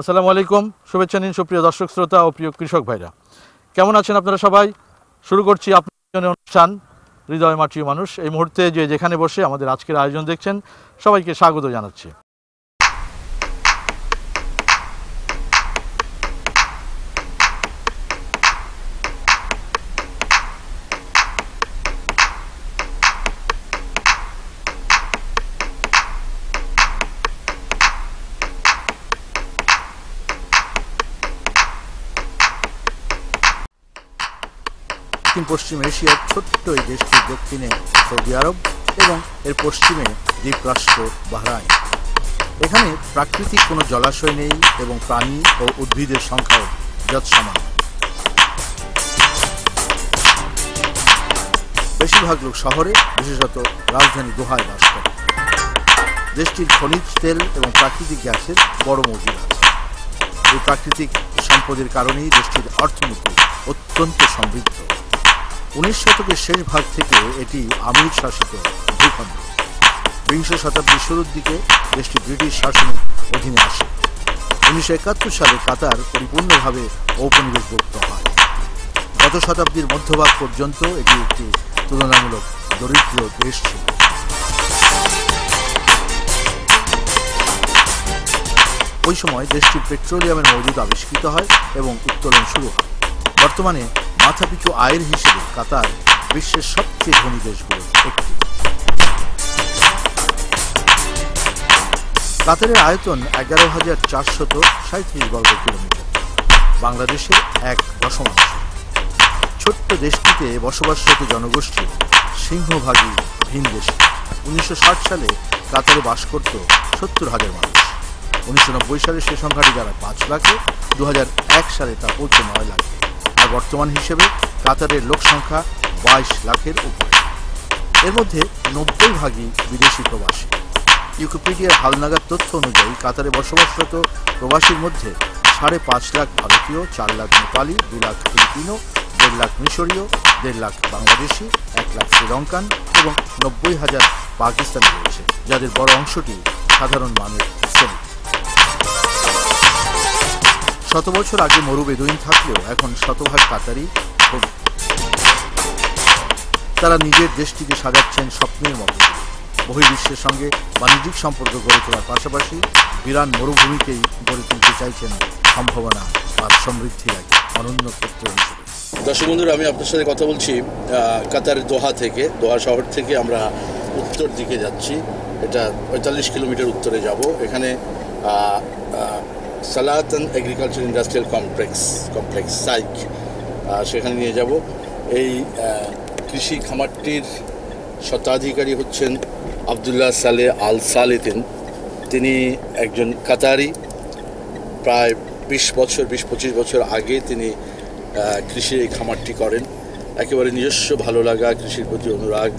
আসসালামু আলাইকুম, শুভেচ্ছা নিন সুপ্রিয় দর্শক শ্রোতা ও প্রিয় কৃষক ভাইরা। কেমন আছেন আপনারা সবাই? শুরু করছি আপনার জন্য অনুষ্ঠান, হৃদয় মাটির মানুষ। এই মুহূর্তে যে যেখানে বসে আমাদের আজকের আয়োজন দেখছেন, সবাইকে স্বাগত জানাচ্ছি। পশ্চিম এশিয়ার ছোট্ট এই দেশটির দক্ষিণে সৌদি আরব এবং এর পশ্চিমে দ্বীপরাষ্ট্র বাহরাইন। এখানে প্রাকৃতিক কোনো জলাশয় নেই এবং প্রাণী ও উদ্ভিদের সংখ্যাও যৎসমান। বেশিরভাগ লোক শহরে, বিশেষত রাজধানী দোহায় বাস করে। দেশটির খনিজ তেল এবং প্রাকৃতিক গ্যাসের বড় মজুদ আছে। এই প্রাকৃতিক সম্পদের কারণেই দেশটির অর্থনীতি অত্যন্ত সমৃদ্ধ। উনিশ শতকের শেষ ভাগ থেকে এটি আমির শাসিত ভূখণ্ড। বিংশ শতাব্দীর শুরুর দিকে দেশটি ব্রিটিশ শাসনের অধীনে আসে। উনিশশো একাত্তর সালে কাতার পরিপূর্ণভাবে ঔপনিবেশভুক্ত হয়। গত শতাব্দীর মধ্যভাগ পর্যন্ত এটি একটি তুলনামূলক দরিদ্র দেশ ছিল। ওই সময় দেশটির পেট্রোলিয়ামের মজুদ আবিষ্কৃত হয় এবং উত্তোলন শুরু হয়। বর্তমানে মাথাপিছু আয়ের হিসেবে কাতার বিশ্বের সবচেয়ে ধনী দেশগুলোর একটি। কাতারের আয়তন এগারো হাজার চারশত সাঁত্রিশ বর্গ কিলোমিটার। বাংলাদেশের এক দশমাংশ। ছোট্ট দেশটিতে বসবাসরত জনগোষ্ঠী সিংহভাগই ভিন দেশে। উনিশশো সালে কাতারে বাস করত সত্তর হাজার মানুষ। উনিশশো নব্বই সালে সে সংখ্যাটি দাঁড়ায় পাঁচ লাখে দু হাজার এক সালে তা পৌঁছে নয় লাখে। বর্তমান হিসেবে কাতারের লোক সংখ্যা বাইশ লাখের উপরে। এর মধ্যে নব্বই ভাগই বিদেশি প্রবাসী। ইউকিপিডিয়ার হালনাগাদ তথ্য অনুযায়ী কাতারে বসবাসরত প্রবাসীর মধ্যে সাড়ে পাঁচ লাখ ভারতীয়, চার লাখ নেপালি, দু লাখ ফিলিপিনো, দেড় লাখ মিশরীয়, দেড় লাখ বাংলাদেশি, এক লাখ শ্রীলঙ্কান এবং নব্বই হাজার পাকিস্তানি রয়েছে, যাদের বড় অংশটি সাধারণ মানের শ্রমিক। শত বছর আগে মরু বেদুইন থাকলেও এখন শতভাগ কাতারি। তারা নিজের দেশটিকে সাজাচ্ছেন স্বপ্নের মতো। বহির্বিশ্বের সঙ্গে বাণিজ্যিক সম্পর্ক গড়ে তোলার পাশাপাশি বিরান মরুভূমিকেই গড়ে তুলতে চাইছেন সম্ভাবনা আর সমৃদ্ধির এক অনন্য ক্ষেত্র দর্শক বন্ধুরা আমি আপনার সাথে কথা বলছি আহ, কাতারের দোহা থেকে দোহা শহর থেকে আমরা উত্তর দিকে যাচ্ছি। এটা পঁয়তাল্লিশ কিলোমিটার উত্তরে যাব। এখানে সালাতন agriculture industrial complex complex psych সেখানে নিয়ে যাব। এই কৃষি খামারটির স্বত্বাধিকারী হচ্ছেন আবদুল্লাহ সালে আল সালেতিন। তিনি একজন কাতারি। প্রায় বিশ বছর, বিশ পঁচিশ বছর আগে তিনি কৃষির এই খামারটি করেন। একেবারে নিজস্ব ভালো লাগা, কৃষির প্রতি অনুরাগ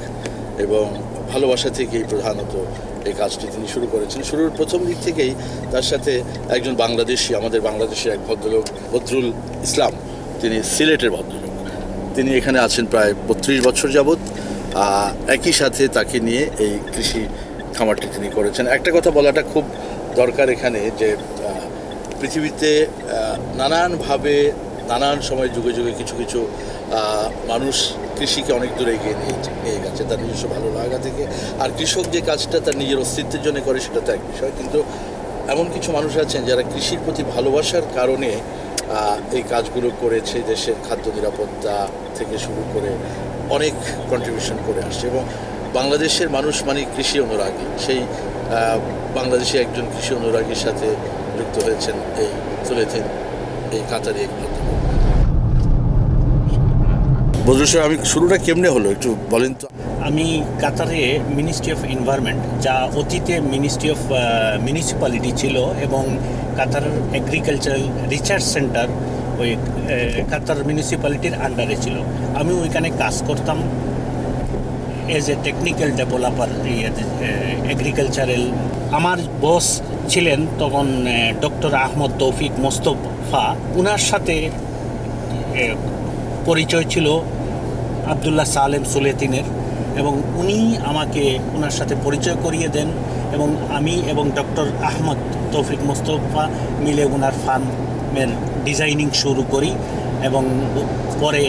এবং ভালোবাসা থেকেই প্রধানত এই কাজটি তিনি শুরু করেছেন। শুরুর প্রথম দিক থেকেই তার সাথে একজন বাংলাদেশি, আমাদের বাংলাদেশের এক ভদ্রলোক, বদরুল ইসলাম, তিনি সিলেটের ভদ্রলোক। তিনি এখানে আছেন প্রায় বত্রিশ বছর যাবৎ। একই সাথে তাকে নিয়ে এই কৃষি খামারটি তিনি করেছেন। একটা কথা বলাটা খুব দরকার এখানে যে পৃথিবীতে নানানভাবে নানান সময় যুগে যুগে কিছু কিছু মানুষ কৃষিকে অনেক দূরে এগিয়ে নিয়ে গেছে তার নিজস্ব ভালো লাগা থেকে। আর কৃষক যে কাজটা তার নিজের অস্তিত্বের জন্য করে, সেটা তো এক বিষয়। কিন্তু এমন কিছু মানুষ আছেন যারা কৃষির প্রতি ভালোবাসার কারণে এই কাজগুলো করেছে, দেশের খাদ্য নিরাপত্তা থেকে শুরু করে অনেক কন্ট্রিবিউশন করে আসছে। এবং বাংলাদেশের মানুষ মানে কৃষি অনুরাগী। সেই বাংলাদেশে একজন কৃষি অনুরাগীর সাথে যুক্ত হয়েছেন এই, চলেছেন এই কাতারি এক ভদ্রলোক। সাহেব, আমি শুরুটা কেমনে হলো? একটু বলেন তো। আমি কাতারে মিনিস্ট্রি অফ এনভায়রনমেন্ট যা অতীতে মিনিস্ট্রি অফ মিউনিসিপ্যালিটি ছিল এবং কাতার এগ্রিকালচারাল রিসার্চ সেন্টার ওই কাতার মিউনিসিপ্যালিটির আন্ডারে ছিল। আমি ওইখানে কাজ করতাম as a technical developer agricultural আমার বস ছিলেন তখন ডক্টর আহমদ তৌফিক মোস্তফা। উনার সাথে পরিচয় ছিল আবদুল্লাহ সালেম সুলেতিনের এবং উনি আমাকে ওনার সাথে পরিচয় করিয়ে দেন এবং আমি এবং ডক্টর আহমদ তৌফিক মোস্তফা মিলে ওনার ফার্মের ডিজাইনিং শুরু করি এবং পরে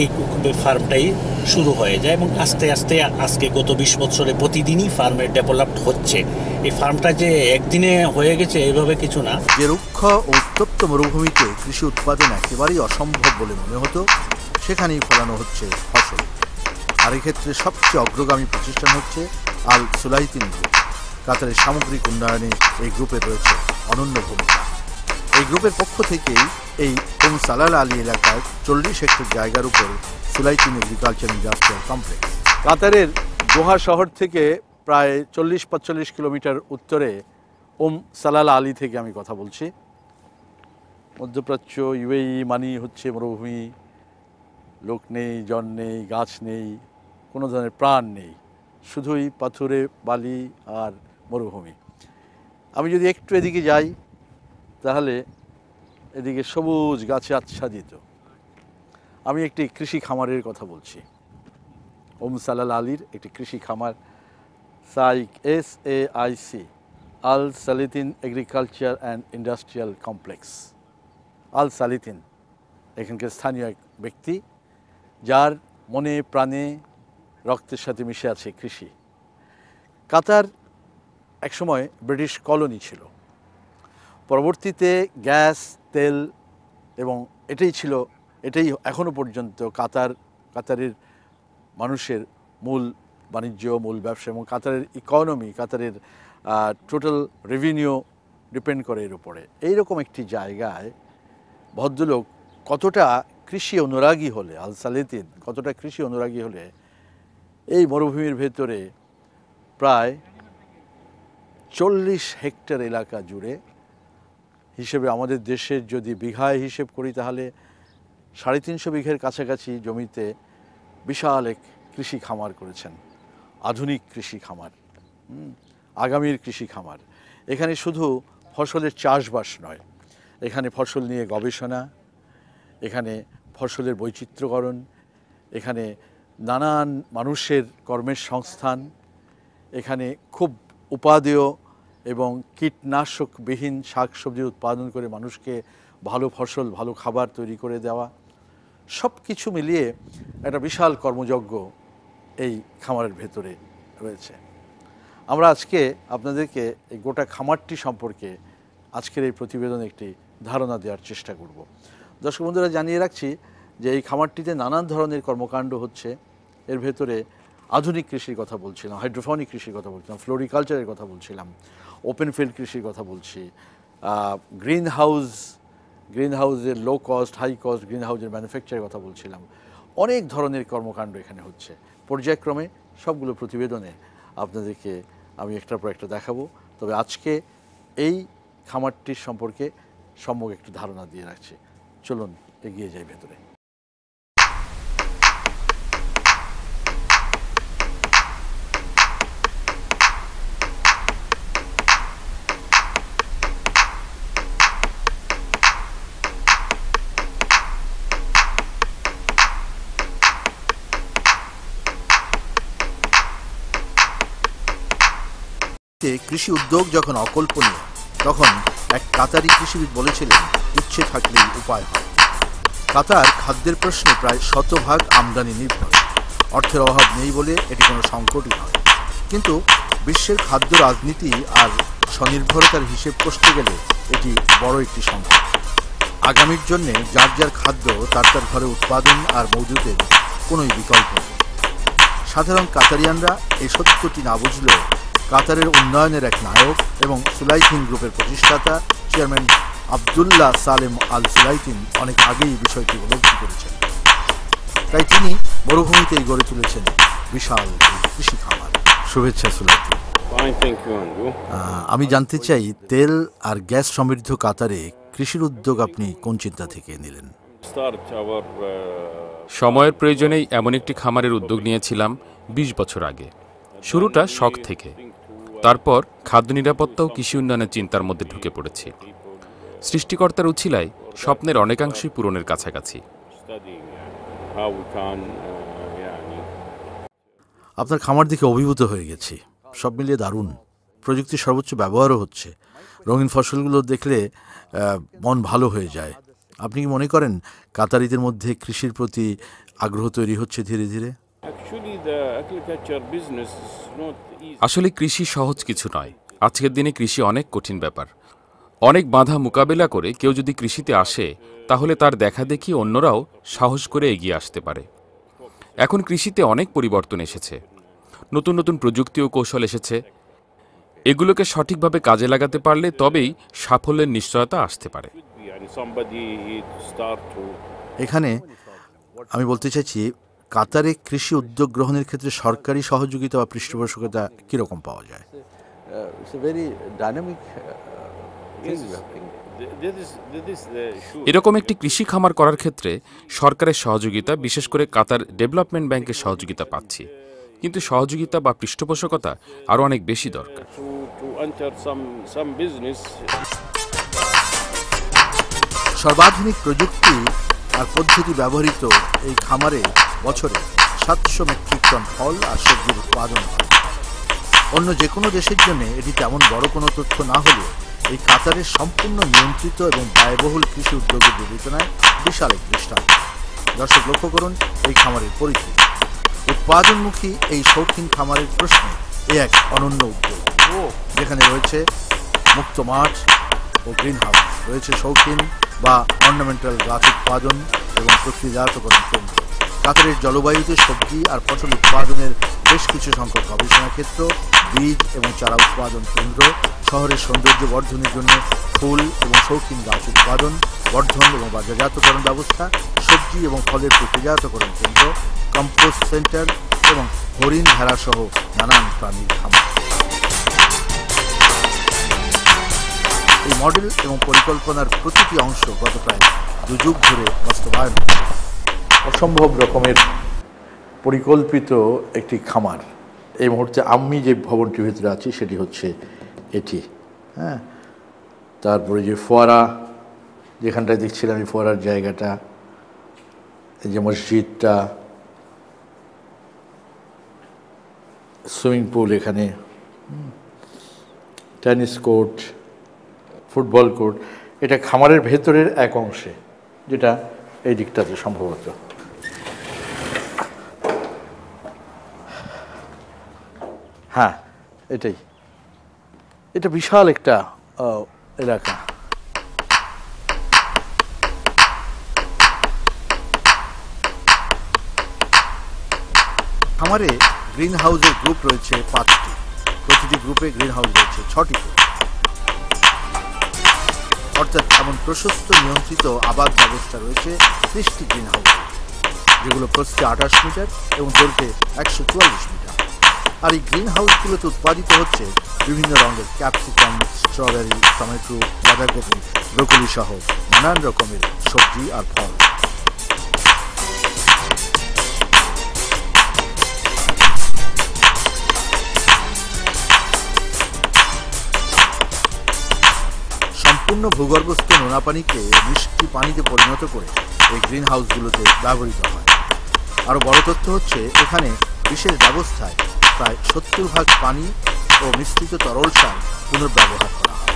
এই ফার্মটাই শুরু হয়ে যায় এবং আস্তে আস্তে আজকে গত বিশ বছরে প্রতিদিনই ফার্মের ডেভেলপড হচ্ছে। এই ফার্মটা যে একদিনে হয়ে গেছে এভাবে কিছু না। যে রুক্ষ ও উত্তপ্ত মরুভূমিতে কৃষি উৎপাদন একেবারেই অসম্ভব বলে মনে হতো, সেখানেই ফলানো হচ্ছে ফসল। আর এক্ষেত্রে সবচেয়ে অগ্রগামী প্রতিষ্ঠান হচ্ছে আল সুলাইতিন কাতারের সামগ্রিক উন্নয়নে এই গ্রুপে রয়েছে অনন্য ভূমিকা। গ্রুপের পক্ষ থেকেই এই ওম সালাল আলী এলাকায় চল্লিশ হেক্টর জায়গার উপর সুলাইতিন এগ্রিকালচার ইন্ডাস্ট্রিয়াল কমপ্লেক্স কাতারের দোহা শহর থেকে প্রায় চল্লিশ পাঁচচল্লিশ কিলোমিটার উত্তরে ওম সালাল আলী থেকে আমি কথা বলছি। মধ্যপ্রাচ্য ইউএই মানি হচ্ছে মরুভূমি। লোক নেই, জন নেই, গাছ নেই, কোনো ধরনের প্রাণ নেই। শুধুই পাথুরে, বালি আর মরুভূমি। আমি যদি একটু এদিকে যাই, তাহলে এদিকে সবুজ গাছে আচ্ছাদিত। আমি একটি কৃষি খামারের কথা বলছি। ওম সালাল আলীর একটি কৃষি খামার, psych S A I C, Al Sulaitin agriculture and industrial complex. Al Sulaitin, এখানকার স্থানীয় এক ব্যক্তি, যার মনে প্রাণে রক্তের সাথে মিশে আছে কৃষি। কাতার একসময় ব্রিটিশ কলোনি ছিল। পরবর্তীতে গ্যাস তেল এবং এটাই ছিল, এটাই এখনও পর্যন্ত কাতার, কাতারের মানুষের মূল বাণিজ্য, মূল ব্যবসা এবং কাতারের ইকোনমি কাতারের টোটাল রেভিনিউ ডিপেন্ড করে এর উপরে। এইরকম একটি জায়গায় ভদ্রলোক কতটা কৃষি অনুরাগী হলে, আল সালেতিন কতটা কৃষি অনুরাগী হলে, এই মরুভূমির ভেতরে প্রায় চল্লিশ হেক্টর এলাকা জুড়ে হিসেবে আমাদের দেশের যদি বিঘায় হিসেব করি তাহলে সাড়ে তিনশো বিঘের কাছাকাছি জমিতে বিশাল এক কৃষি খামার করেছেন। আধুনিক কৃষি খামার। আগামীর কৃষি খামার। এখানে শুধু ফসলের চাষবাস নয়, এখানে ফসল নিয়ে গবেষণা, এখানে ফসলের বৈচিত্র্যকরণ, এখানে নানান মানুষের কর্মের সংস্থান, এখানে খুব উপাদেয় এবং কীটনাশকবিহীন শাকসবজি উৎপাদন করে মানুষকে ভালো ফসল, ভালো খাবার তৈরি করে দেওয়া সব কিছু মিলিয়ে একটা বিশাল কর্মযজ্ঞ এই খামারের ভেতরে রয়েছে। আমরা আজকে আপনাদেরকে এই গোটা খামারটি সম্পর্কে আজকের এই প্রতিবেদনে একটি ধারণা দেওয়ার চেষ্টা করব। দর্শক বন্ধুরা, জানিয়ে রাখছি যে এই খামারটিতে নানান ধরনের কর্মকাণ্ড হচ্ছে। এর ভেতরে আধুনিক কৃষির কথা বলছিলাম, হাইড্রোফনিক কৃষির কথা বলছিলাম, ফ্লোরিকালচারের কথা বলছিলাম ওপেন ফিল্ড কৃষির কথা বলছি গ্রিন হাউস গ্রিন হাউসের low cost high cost green হাউসের ম্যানুফ্যাকচারের কথা বলছিলাম। অনেক ধরনের কর্মকাণ্ড এখানে হচ্ছে। পর্যায়ক্রমে সবগুলো প্রতিবেদনে আপনাদেরকে আমি একটার পর একটা দেখাবো। তবে আজকে এই খামারটির সম্পর্কে সম্যক একটু ধারণা দিয়ে রাখছি। চলুন এগিয়ে যাই ভেতরে। কৃষি উদ্যোগ যখন অকল্পনীয়, তখন এক কাতারি কৃষিবিদ বলেছিলেন ইচ্ছে থাকলেই উপায় হয়। কাতার খাদ্যের প্রশ্নে প্রায় শতভাগ আমদানি নির্ভর। অর্থের অভাব নেই বলে এটি কোনো সংকটই নয়। কিন্তু বিশ্বের খাদ্য রাজনীতি আর স্বনির্ভরতার হিসেব কষতে গেলে এটি বড় একটি সংকট। আগামীর জন্যে যার যার খাদ্য, তার তার ঘরে উৎপাদন আর মজুদের কোনোই বিকল্প নেই। সাধারণ কাতারিয়ানরা এই সত্যটি না বুঝলেও কাতারের উন্নয়নের এক নায়ক এবং সুলাইথিন গ্রুপের প্রতিষ্ঠাতা chairman Abdullah Salem Al Sulaitin অনেক আগেই বিষয়টি উপলব্ধি করেছেন। তাই তিনি মরুভূমিতেই গড়ে তুলেছেন বিশাল কৃষি খামার শুভেচ্ছা সুলাইতিন? আহ, আমি জানতে চাই তেল আর গ্যাস সমৃদ্ধ কাতারে কৃষির উদ্যোগ আপনি কোন চিন্তা থেকে নিলেন? Uh, সময়ের প্রয়োজনেই এমন একটি খামারের উদ্যোগ নিয়েছিলাম ২০ বছর আগে। শুরুটা শখ থেকে। তারপর খাদ্য নিরাপত্তাও কৃষি উন্নয়নের চিন্তার মধ্যে ঢুকে পড়েছে। সৃষ্টিকর্তার উচিলায় স্বপ্নের অনেকাংশই পূরণের কাছাকাছি। আপনার খামার দিকে অভিভূত হয়ে গেছি। সব মিলিয়ে দারুণ। প্রযুক্তি সর্বোচ্চ ব্যবহারও হচ্ছে। রঙিন ফসলগুলো দেখলে মন ভালো হয়ে যায়। আপনি কি মনে করেন কাতারিদের মধ্যে কৃষির প্রতি আগ্রহ তৈরি হচ্ছে ধীরে ধীরে? আসলে কৃষি সহজ কিছু নয়। আজকের দিনে কৃষি অনেক কঠিন ব্যাপার। অনেক বাধা মোকাবেলা করে কেউ যদি কৃষিতে আসে তাহলে তার দেখা দেখি অন্যরাও সাহস করে এগিয়ে আসতে পারে। এখন কৃষিতে অনেক পরিবর্তন এসেছে। নতুন নতুন প্রযুক্তি ও কৌশল এসেছে। এগুলোকে সঠিকভাবে কাজে লাগাতে পারলে তবেই সাফল্যের নিশ্চয়তা আসতে পারে। এখানে আমি বলতে চাইছি কাতারে কৃষি উদ্যোগ গ্রহণের ক্ষেত্রে সরকারি সহযোগিতা বা পৃষ্ঠপোষকতা কীরকম পাওয়া যায়. এরকম একটি কৃষি খামার করার ক্ষেত্রে সরকারের সহযোগিতা বিশেষ করে কাতার ডেভেলপমেন্ট ব্যাংকের সহযোগিতা পাচ্ছি। কিন্তু সহযোগিতা বা পৃষ্ঠপোষকতা আরও অনেক বেশি দরকার। সর্বাধুনিক প্রযুক্তি আর পদ্ধতি ব্যবহৃত এই খামারে বছরে সাতশো মেট্রিক টন ফল আর সবজির উৎপাদন হয়। অন্য যে কোনো দেশের জন্য এটি তেমন বড় কোনো তথ্য না হলেও এই কাতারের সম্পূর্ণ নিয়ন্ত্রিত এবং ব্যয়বহুল কৃষি উদ্যোগের বিবেচনায় বিশাল এক দৃষ্টান্ত। দর্শক লক্ষ্য করুন এই খামারের পরিচয় উৎপাদনমুখী এই শৌখিন খামারের প্রশ্নে এ এক অনন্য উদ্যোগ। যেখানে রয়েছে মুক্ত মাঠ ও গ্রিন হাউস রয়েছে শৌখিন বা অর্নামেন্টাল গাছ উৎপাদন এবং প্রক্রিয়াজাতকরণ কেন্দ্র কাতারের জলবায়ুতে সবজি আর ফসল উৎপাদনের বেশ কিছু সংখ্যক গবেষণা ক্ষেত্র, বীজ এবং চারা উৎপাদন কেন্দ্র, শহরের সৌন্দর্য বর্ধনের জন্য ফুল এবং শৌখিন গাছ উৎপাদন, বর্ধন এবং বাজারজাতকরণ ব্যবস্থা, সবজি এবং ফলের প্রক্রিয়াজাতকরণ কেন্দ্র, কম্পোস্ট সেন্টার এবং হরিণ ভেড়া সহ নানান প্রাণীর খামার। এই মডেল এবং পরিকল্পনার প্রতিটি অংশ গত প্রায় দুযুগ ধরে বাস্তবায়ন অসম্ভব রকমের পরিকল্পিত একটি খামার। এই মুহূর্তে আমি যে ভবনটির ভিতরে আছি সেটি হচ্ছে এটি। হ্যাঁ? তারপরে যে ফোয়ারা, যেখানটায় দেখছিলাম এই ফোয়ারার জায়গাটা, এই যে মসজিদটা, সুইমিং পুল এখানে টেনিস কোর্ট ফুটবল কোর্ট, এটা খামারের ভেতরের এক অংশে, যেটা এই দিকটাতে সম্ভবত। হ্যাঁ এটাই। এটা বিশাল একটা এলাকা। খামারে গ্রিন হাউসের গ্রুপ রয়েছে পাঁচটি। প্রতিটি গ্রুপে গ্রিন হাউস রয়েছে ছটি করে। অর্থাৎ এমন প্রশস্ত, নিয়ন্ত্রিত আবাদ ব্যবস্থা রয়েছে সৃষ্টি গ্রিন হাউস যেগুলো প্রস্থে আঠাশ মিটার এবং দৈর্ঘ্যে একশো চুয়াল্লিশ মিটার। আর এই গ্রিন হাউসগুলোতে উৎপাদিত হচ্ছে বিভিন্ন রঙের ক্যাপসিকাম স্ট্রবেরি টমেটো বাঁধাকপি ব্রোকলি সহ নানান রকমের সবজি আর ফল। সম্পূর্ণ ভূগর্ভস্থ নোনা পানিকে মিষ্টি পানিতে পরিণত করে এই গ্রিন হাউসগুলোতে ব্যবহৃত হয়। আরও বড় তথ্য হচ্ছে, এখানে বিশেষ ব্যবস্থায় প্রায় সত্তর ভাগ পানি ও মিশ্রিত তরল সার পুনর্ব্যবহার করা হয়।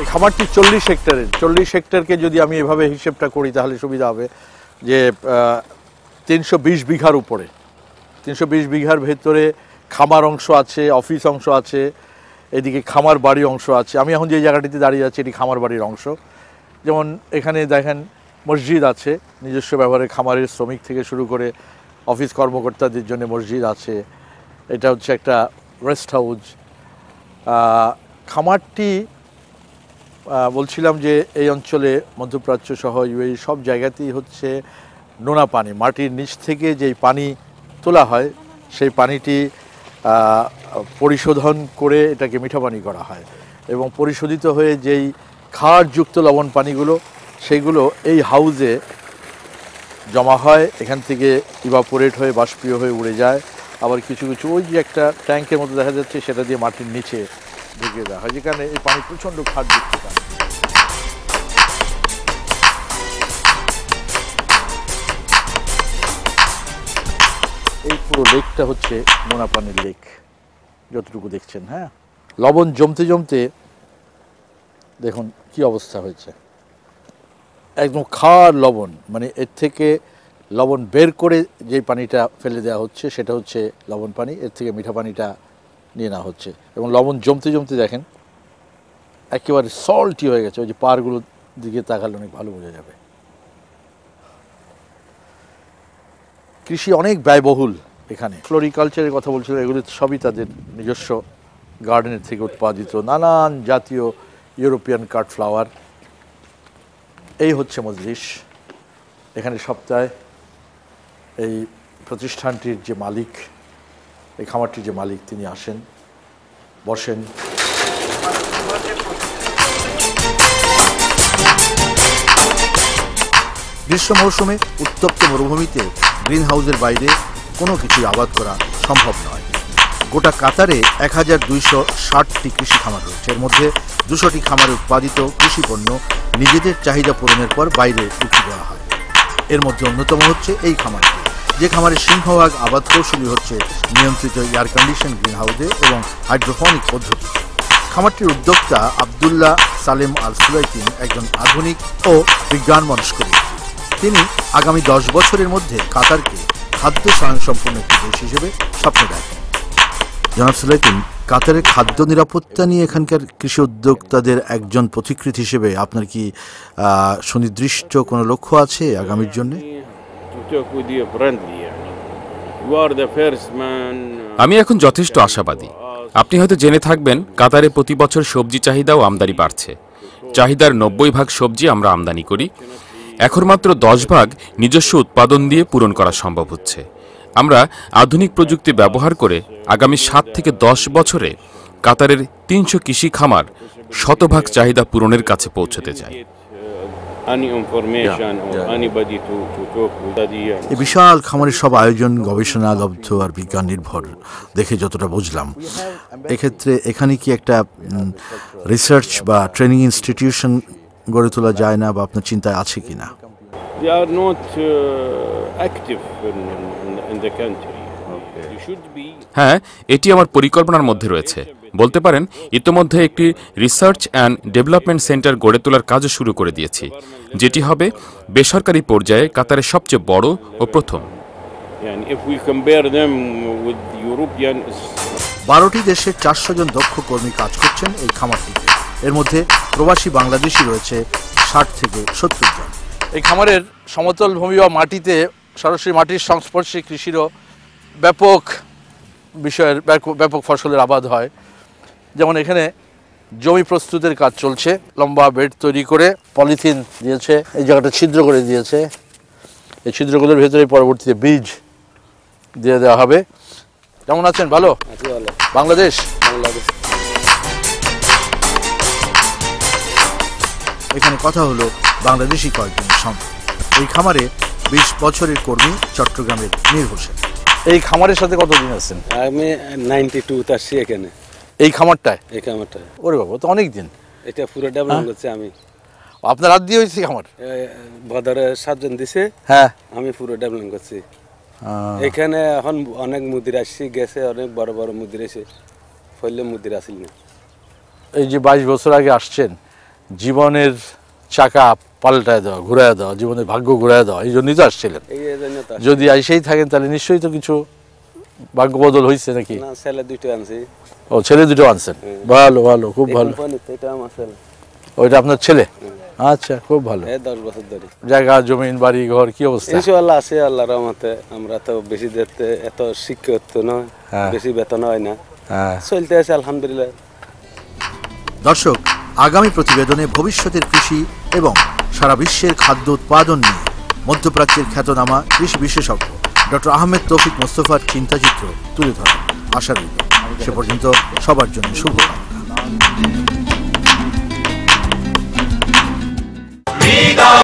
এই খামারটি চল্লিশ হেক্টরের। চল্লিশ হেক্টরকে যদি আমি এভাবে হিসেবটা করি, তাহলে সুবিধা হবে যে তিনশো বিশ বিঘার উপরে। তিনশো বিশ বিঘার ভেতরে খামার অংশ আছে, অফিস অংশ আছে এদিকে খামার বাড়ি অংশ আছে। আমি এখন যে জায়গাটিতে দাঁড়িয়ে আছি, এটি খামার বাড়ির অংশ। যেমন এখানে দেখেন মসজিদ আছে, নিজস্ব ব্যবহারে খামারের শ্রমিক থেকে শুরু করে অফিস কর্মকর্তাদের জন্য মসজিদ আছে। এটা হচ্ছে একটা রেস্ট হাউস খামারটি বলছিলাম যে এই অঞ্চলে মধ্যপ্রাচ্য সহ ইউএই সব জায়গাতেই হচ্ছে নোনা পানি। মাটির নিচ থেকে যেই পানি তোলা হয়, সেই পানিটি পরিশোধন করে এটাকে মিঠা পানি করা হয় এবং পরিশোধিত হয়ে যেই ক্ষারযুক্ত লবণ পানিগুলো, সেগুলো এই হাউজে জমা হয়, এখান থেকে ইভাপোরেট হয়ে, বাষ্পীয় হয়ে উড়ে যায়। আবার কিছু কিছু ওই যে একটা ট্যাঙ্কের মতো দেখা যাচ্ছে, সেটা দিয়ে মাটির নিচে ঢুকিয়ে দেওয়া হয়, যেখানে এই পানি প্রচণ্ড ক্ষারযুক্ত পানি এই পুরো লেকটা হচ্ছে নোনা পানির লেক। যতটুকু দেখছেন হ্যাঁ? লবণ জমতে জমতে দেখুন কি অবস্থা হয়েছে। একদম খাওয়ার লবণ মানে এর থেকে লবণ বের করে যে পানিটা ফেলে দেওয়া হচ্ছে, সেটা হচ্ছে লবণ পানি, এর থেকে মিঠা পানিটা নিয়ে নেওয়া হচ্ছে। এবং লবণ জমতে জমতে দেখেন, একেবারে সল্টি হয়ে গেছে, ওই যে পাহাড়গুলোর দিকে তাকালে অনেক ভালো বোঝা যাবে। কৃষি অনেক ব্যয়বহুল। এখানে। ফ্লোরিকালচারের কথা বলছিল এগুলি সবই তাদের নিজস্ব গার্ডেনের থেকে উৎপাদিত। নানান জাতীয় ইউরোপিয়ান কাঠ ফ্লাওয়ার। এই হচ্ছে মজলিস এখানে সপ্তাহে এই প্রতিষ্ঠানটির যে মালিক, এই খামারটির যে মালিক তিনি আসেন, বসেন। গ্রীষ্ম মৌসুমে উত্তপ্ত মরুভূমিতে গ্রিন হাউসের বাইরে কোনো কিছু আবাদ করা সম্ভব নয়। গোটা কাতারে এক হাজার দুইশো ষাটটি কৃষি খামার রয়েছে। এর মধ্যে দুশোটি খামারে উৎপাদিত কৃষি পণ্য নিজেদের চাহিদা পূরণের পর বাইরে বিক্রি দেওয়া হয়। এর মধ্যে অন্যতম হচ্ছে এই খামারটি। যে খামারের সিংহভাগ আবাদ কৌশলী হচ্ছে নিয়ন্ত্রিত এয়ার কন্ডিশন গ্রিন হাউসে এবং হাইড্রোফনিক পদ্ধতি। খামারটির উদ্যোক্তা আবদুল্লাহ সালেম আল সুলাইতিন একজন আধুনিক ও বিজ্ঞান মনস্ক তিনি আগামী দশ বছরের মধ্যে কাতারকে খাদ্য সম্পন্ন একটি দেশ হিসেবে স্বপ্ন দেখেন। জনাব সুলাইতিন কাতারের খাদ্য নিরাপত্তা নিয়ে এখানকার কৃষি উদ্যোক্তাদের একজন পথিকৃত হিসেবে আপনার কি সুনির্দিষ্ট কোনো লক্ষ্য আছে আগামীর জন্য? আমি এখন যথেষ্ট আশাবাদী। আপনি হয়তো জেনে থাকবেন, কাতারে প্রতি বছর সবজি চাহিদা ও আমদানি বাড়ছে। চাহিদার নব্বই ভাগ সবজি আমরা আমদানি করি। এখন মাত্র দশ ভাগ নিজস্ব উৎপাদন দিয়ে পূরণ করা সম্ভব হচ্ছে। আমরা আধুনিক প্রযুক্তি ব্যবহার করে আগামী সাত থেকে দশ বছরে কাতারের তিনশো কৃষি খামার শতভাগ চাহিদা পূরণের কাছে পৌঁছতে চাই। এই বিশাল খামারের সব আয়োজন গবেষণা লব্ধ আর বিজ্ঞান নির্ভর। দেখে যতটা বুঝলাম। এক্ষেত্রে এখানে কি একটা রিসার্চ বা ট্রেনিং ইনস্টিটিউশন গড়ে তোলা যায় না বা আপনার চিন্তায় আছে কি না? They are not uh, active in, in, in the country. You should be হ্যাঁ এটি আমার পরিকল্পনার মধ্যে রয়েছে। বলতে পারেন ইতোমধ্যে একটি রিসার্চ অ্যান্ড ডেভেলপমেন্ট সেন্টার গড়ে তোলার কাজও শুরু করে দিয়েছি যেটি হবে বেসরকারি পর্যায়ে কাতারের সবচেয়ে বড় ও প্রথম। বারোটি দেশের চারশো জন দক্ষ কর্মী কাজ করছেন এই খামারটিতে। এর মধ্যে প্রবাসী বাংলাদেশি রয়েছে ষাট থেকে সত্তর জন। এই খামারের সমতল ভূমি বা মাটিতে সরাসরি মাটির সংস্পর্শে কৃষিরও ব্যাপক বিষয়ের ব্যাপক ফসলের আবাদ হয়। যেমন এখানে জমি প্রস্তুতের কাজ চলছে। লম্বা বেড তৈরি করে পলিথিন দিয়েছে, এই জায়গাটা ছিদ্র করে দিয়েছে। এই ছিদ্রগুলোর ভেতরে পরবর্তীতে বীজ দিয়ে দেওয়া হবে। কেমন আছেন? ভালো? বাংলাদেশ? এখানে কথা হলো বাংলাদেশি কয়েকজনের সঙ্গে এই খামারে বিশ বছরের কর্মী চট্টগ্রামের মীর হোসেন। এই খামারের সাথে কতদিন আছেন? আমি নাইনটি টু আসছি এখানে। এই খামারটায়? এই খামারটায়। ওরে বাবা তো অনেক দিন। এটা পুরো ডেভেলপ করছি আমি। আপনার হাত দিয়ে হয়েছে খামার? বদরে সাতজন দিছে। হ্যাঁ। আমি পুরো ডেভেলপ করছি। এখানে এখন অনেক মুদির আসছি গেছে অনেক বড় বড় মুদির এসে ফলে মুদির আসিল না। এই যে বাইশ বছর আগে আসছেন জীবনের চাকা পাল্টায় দেওয়া ঘুরায় দেওয়া জীবনের ভাগ্য ঘুরায় দেওয়া এই জন্যই তো আসছিলেন। যদি আইসেই থাকেন তাহলে নিশ্চয়ই তো কিছু ভাগ্য বদল হয়েছে নাকি? না ছেলে দুটো আনছি। ও ছেলে দুটো আনছেন? ভালো ভালো খুব ভালো। ওইটা আপনার ছেলে? আচ্ছা খুব ভালো। এই দশ বছর ধরে। জায়গা জমিন বাড়ি ঘর কি অবস্থা? ইনশাল্লাহ আছে আল্লাহ রহমতে। আমরা তো বেশি দেখতে এত শিক্ষিত নয় হ্যাঁ। বেশি বেতন হয় না। হ্যাঁ। চলতে আছে আলহামদুলিল্লাহ। দর্শক আগামী প্রতিবেদনে ভবিষ্যতের কৃষি এবং সারা বিশ্বের খাদ্য উৎপাদন নিয়ে মধ্যপ্রাচ্যের খ্যাতনামা কৃষি বিশেষজ্ঞ ডক্টর আহমেদ তৌফিক মোস্তফার চিন্তাচিত্র তুলে ধরা আশা রইল সে পর্যন্ত সবার জন্য শুভকামনা। kita.